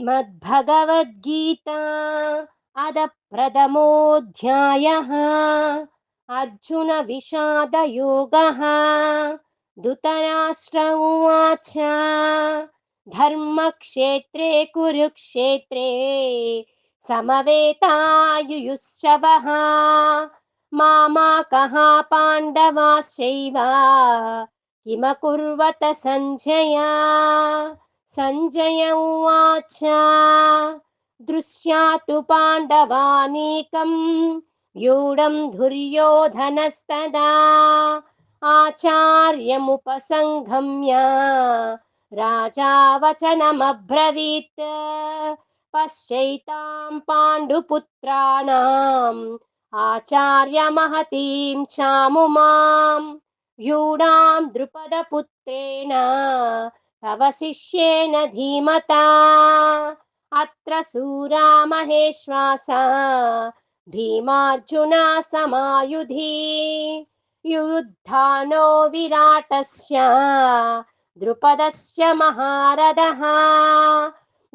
श्रीमद्भगवद्गीता अद प्रथमोऽध्यायः अर्जुनविषादयोगः धृतराष्ट्र उवाच धर्मक्षेत्रे कुरुक्षेत्रे समवेतायुयुश्चवः मामाकः पाण्डवाश्चैव किमकुर्वत सञ्जय सञ्जय उवाच दृश्या तु पाण्डवानीकं व्यूढं दुर्योधनस्तदा। आचार्यमुपसङ्गम्य राजा वचनमब्रवीत् पश्चैतां पाण्डुपुत्राणाम् आचार्यमहतीं चामुमां व्यूढां द्रुपदपुत्रेण तव शिष्येन धीमता अत्र सूरा महेश्वासा भीमार्जुना समायुधि युद्धानो विराटस्य द्रुपदस्य महारथः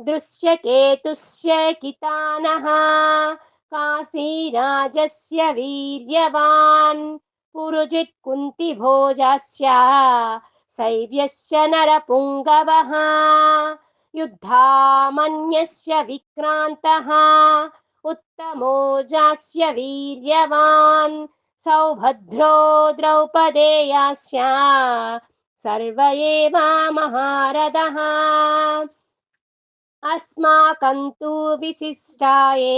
दृश्यकेतुस्य कितानः काशीराजस्य वीर्यवान् पुरुजित् कुन्तिभोजस्य शैव्यस्य नरपुङ्गवः युद्धामन्यस्य विक्रान्तः उत्तमोजास्य वीर्यवान् सौभद्रो द्रौपदेयास्य सर्व एव महारथः। अस्माकं तु विशिष्टाये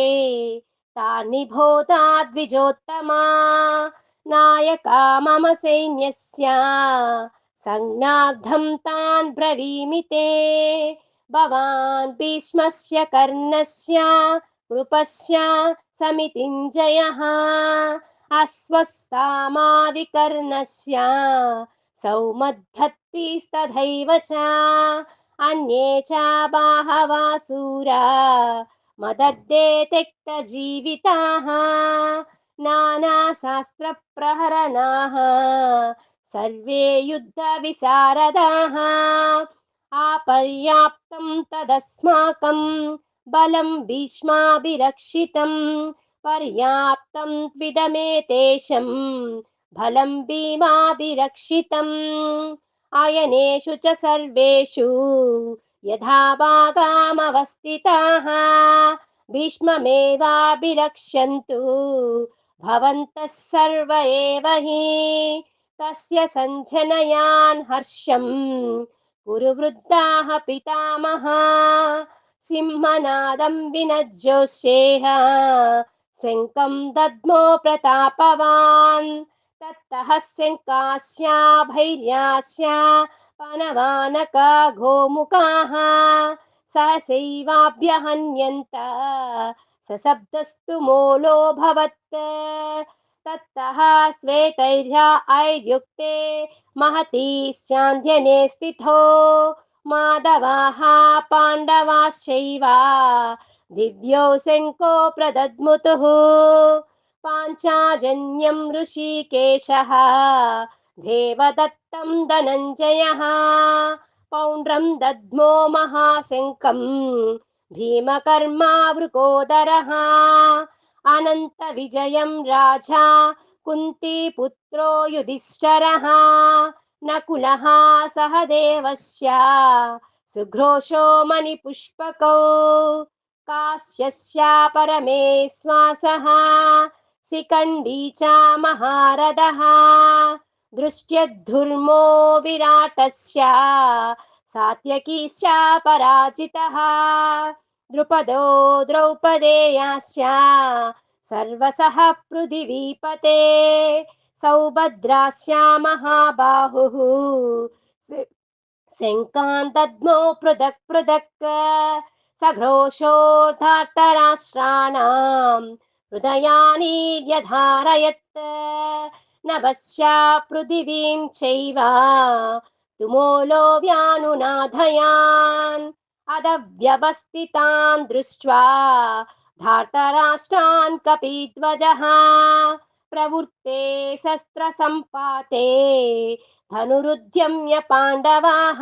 तानि भूता द्विजोत्तमा नायका मम सैन्यस्य संज्ञार्थं तान् ब्रवीमि ते भवान् भीष्मस्य कर्णस्य कृपस्य समितिञ्जयः अश्वस्तामादिकर्णस्य सौमद्धत्तिस्तथैव च अन्ये च बाहवासूरा मदद्दे त्यक्तजीविताः नानाशास्त्रप्रहरणाः सर्वे युद्धविशारदाः आपर्याप्तं तदस्माकं बलं भीष्माभिरक्षितं पर्याप्तं त्विदमेतेषं बलं भीमाभिरक्षितम्। अयनेषु च सर्वेषु यथा भागामवस्थिताः भीष्ममेवाभिरक्ष्यन्तु भवन्तः सर्व एव हि తస్య సంజనయాన్ హర్షం కురువృద్ధాః పితామహ సింహనాదం వినజ్జోషేహ శంఖం దద్మో ప్రతాపవాన్ తత్తః శంకాస్యా భైర్యాస్యా పనవానకా గోముఖాः సహసైవాభ్యహన్యంత సశబ్దస్తు మోలో तत्तः श्वेतैर्या ऐर्युक्ते महती स्यान्ध्यने स्थितो। माधवाः पाण्डवाश्चैव दिव्यो शङ्को प्रदद्मुतुः। पाञ्चाजन्यं ऋषिकेशः देवदत्तं धनञ्जयः। पौण्ड्रं दद्मो महाशङ्कं भीमकर्मा वृकोदरः अनन्तविजयं राजा कुन्तीपुत्रो युधिष्ठरः नकुलः सहदेवस्य सुघ्रोषो मणिपुष्पकौ कास्यस्य परमेश्वासः शिखण्डी च महारथः दृष्ट्यद्धुर्मो विराटस्य सात्यकीश्च पराजितः ద్రుపదో ద్రౌపదేయాశ్చ సర్వసః పృథివీపతే సౌభద్రాశ్చ మహాబాహుః శంకాంతద్మో పృథక్ పృథక్ సఘ్రోషోర్ధార్తరాష్ట్రాణాం హృదయాని వ్యధారయత్ నభస్యా పృథివీం చైవ తుమోలో వ్యానునాధయాన్ अदव्यवस्थितान् दृष्ट्वा धार्तराष्ट्रान् कपिध्वजः प्रवृत्ते शस्त्रसम्पाते धनुरुद्यम्य पाण्डवाः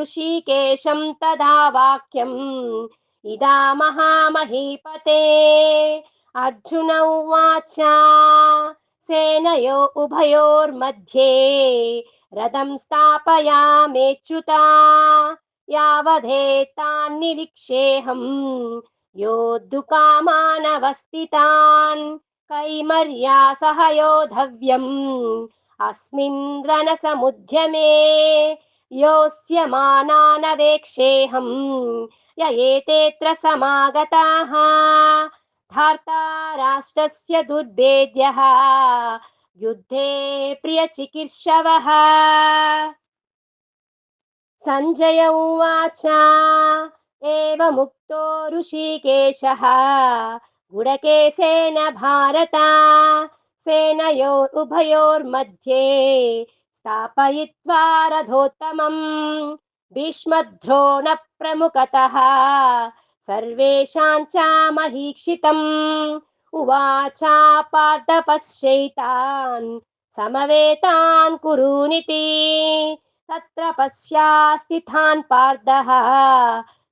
ऋषिकेशं तदा वाक्यम् इदा महामहीपते अर्जुन उवाच सेनयो उभयोर्मध्ये रथं स्थापयामेच्युता यावदेतान्निरीक्षेऽहम् योद्धुकामानवस्थितान् कैमर्या सह योधव्यम् अस्मिन् रणसमुद्यमे योऽस्यमानानवेक्षेऽहम् य एतेऽत्र समागताः धार्ता राष्ट्रस्य दुर्भेद्यः युद्धे प्रियचिकीर्षवः सञ्जय उवाच एवमुक्तो ऋषिकेशः गुडकेशेन भारत सेनयोरुभयोर्मध्ये स्थापयित्वा रथोत्तमम् भीष्मद्रोणप्रमुखतः सर्वेषां च महीक्षितम् उवाच पार्थ पश्यैतान् समवेतान् कुरूनिति तत्र पश्यास्थितान् पार्थः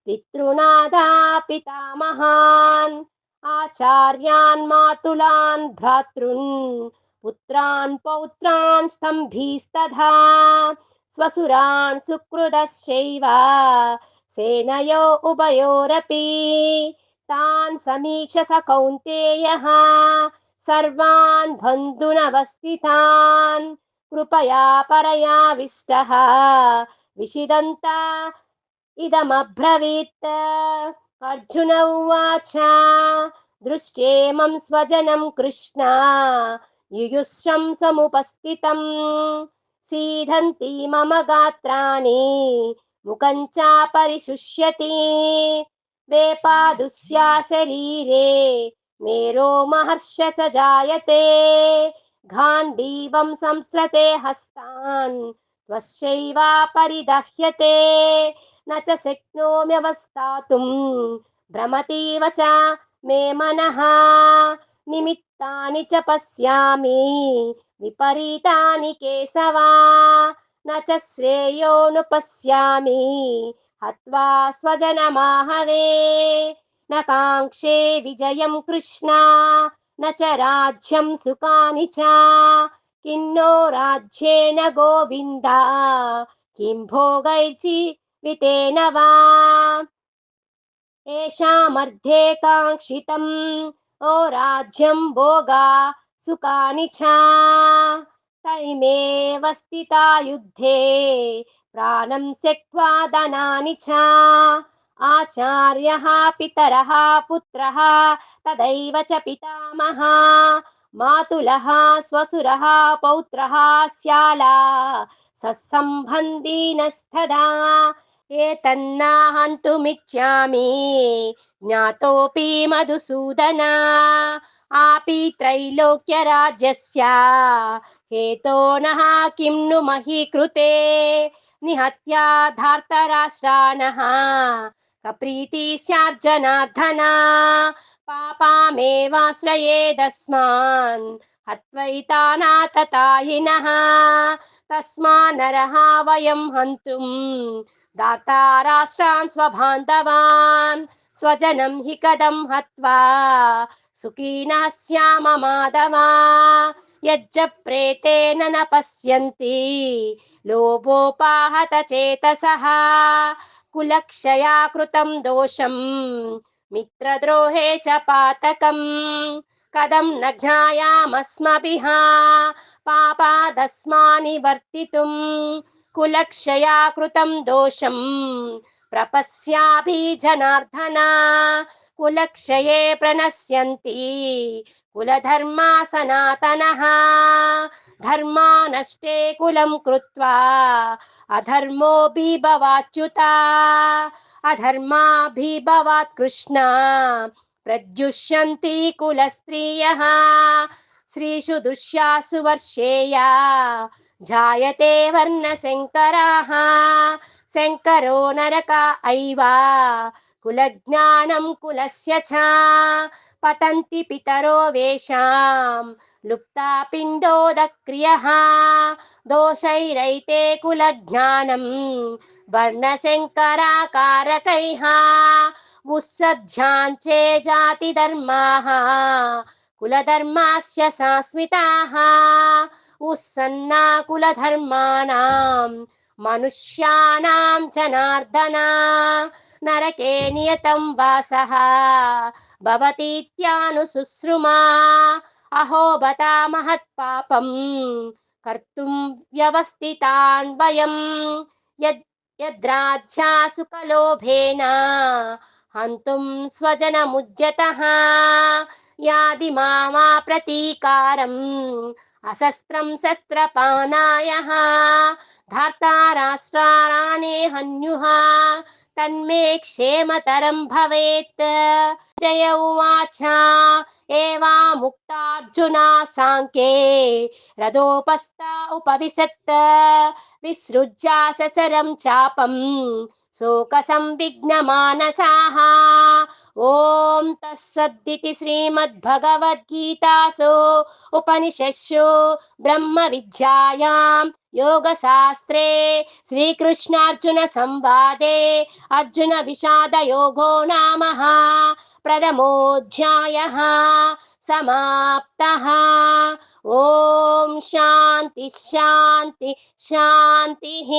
पितृनादा पितामहान् आचार्यान् मातुलान् भ्रातॄन् पुत्रान् पौत्रान् स्तम्भीस्तथा स्वसुरान् सुकृतश्चैव सेनयो उभयोरपि तान् समीक्ष स कौन्तेयः सर्वान् बन्धुनवस्थितान् कृपया परयाविष्टः विषिदन्त इदमब्रवीत् अर्जुन उवाच दृष्ट्येमं स्वजनं कृष्ण युयुष्यं समुपस्थितम् सीदन्ति मम गात्राणि मुखं च परिशुष्यति वेपादुस्या शरीरे मेरो महर्ष च जायते गाण्डीवं संस्रते हस्तान् त्वश्चैव परिदह्यते न च शक्नोम्यवस्थातुं भ्रमतीव च मे मनः निमित्तानि च पश्यामि विपरीतानि केशवा न च श्रेयोनुपश्यामि हत्वा स्वजनमाहवे न काङ्क्षे विजयं कृष्ण न च राज्यं सुखानि च किन्नो राज्येन गोविन्द किं भोगैर्जीवितेन वा येषामर्धे काङ्क्षितम् ओ राज्यं भोगा सुखानि च तैमेव स्थिता युद्धे प्राणं त्यक्त्वा धनानि च आचार्यः पितरः पुत्रः तदैव च पितामहः मातुलः स्वसुरः पौत्रः स्याला सत्सम्बन्धिनस्तदा एतन्नाहन्तुमिच्छामि ज्ञातोऽपि मधुसूदन आपि त्रैलोक्यराज्यस्य हेतो नः किं नु मही कृते निहत्या धार्तराष्ट्राणः कप्रीति स्यार्जनार्दना पापामेवाश्रयेदस्मान् हत्वैतानाततायिनः तस्मा नरः वयं हन्तुं दाता राष्ट्रान् स्वबान्धवान् स्वजनं हि कदं हत्वा सुखिनः स्याम माधवा यज्ज प्रेतेन न पश्यन्ति కులక్షయా కృతం దోషం. మిత్రద్రోహే చ పాతకం. కథం న జ్ఞాయామస్మభిహ. పాపాదస్మాని వర్తితుం. కులక్షయా కృతం దోషం. ప్రపస్యాభి జనార్దన కులక్షయే ప్రణశ్యంతి. కులధర్మా సనాతన. ధర్మా నష్టే కులం కృత్వా. धर्मा नष्टे कुलं कृत्वा अधर्मोऽभिभवाच्युता। अधर्माभिभवात् कृष्ण। प्रद्युष्यन्ति कुलस्त्रियः। स्त्रीषु दुष्यासु वर्षेया। जायते वर्णशङ्कराः। शङ्करो नरक एव कुलज्ञानं कुलस्य च। पतन्ति पितरो वेषां లుప్తాపిండోదక్రియः దోషైరైతే కులజ్ఞానం వర్ణశంకరాకారకైः ఉత్సధ్యాంచే జాతిధర్మాः కులధర్మాశ్చ సంస్మితాः ఉత్సన్నా కులధర్మాణాం మనుష్యానాం జనార్దన నరకే నియతం వాసః భవతీత్యానుశుశ్రుమా अहोबता महत्पापं कर्तुं व्यवस्थितान् वयं। यद् यद्राज्यासुकलोभेन हन्तुं स्वजनमुज्यतः यादि मामा प्रतीकारम्। अशस्त्रं शस्त्रपानायः। धार्ता राष्ट्राराणे हन्युः। तन्मे क्षेमतरं भवेत्। जय उवाच। एवा సాంఖ్యే. రథోపస్థా ఉపవిశత్ విసృజ్యా ససరం చాపం. శోక సంవిఘ్నమానసాః ఓం తస్సద్దితి శ్రీమద్భగవద్గీతాసు ఉపనిషత్సు బ్రహ్మ విద్యాయాం యోగశాస్త్రే. శ్రీకృష్ణార్జున సంవాదే. समाप्तः। ॐ शान्ति शान्ति शान्तिः।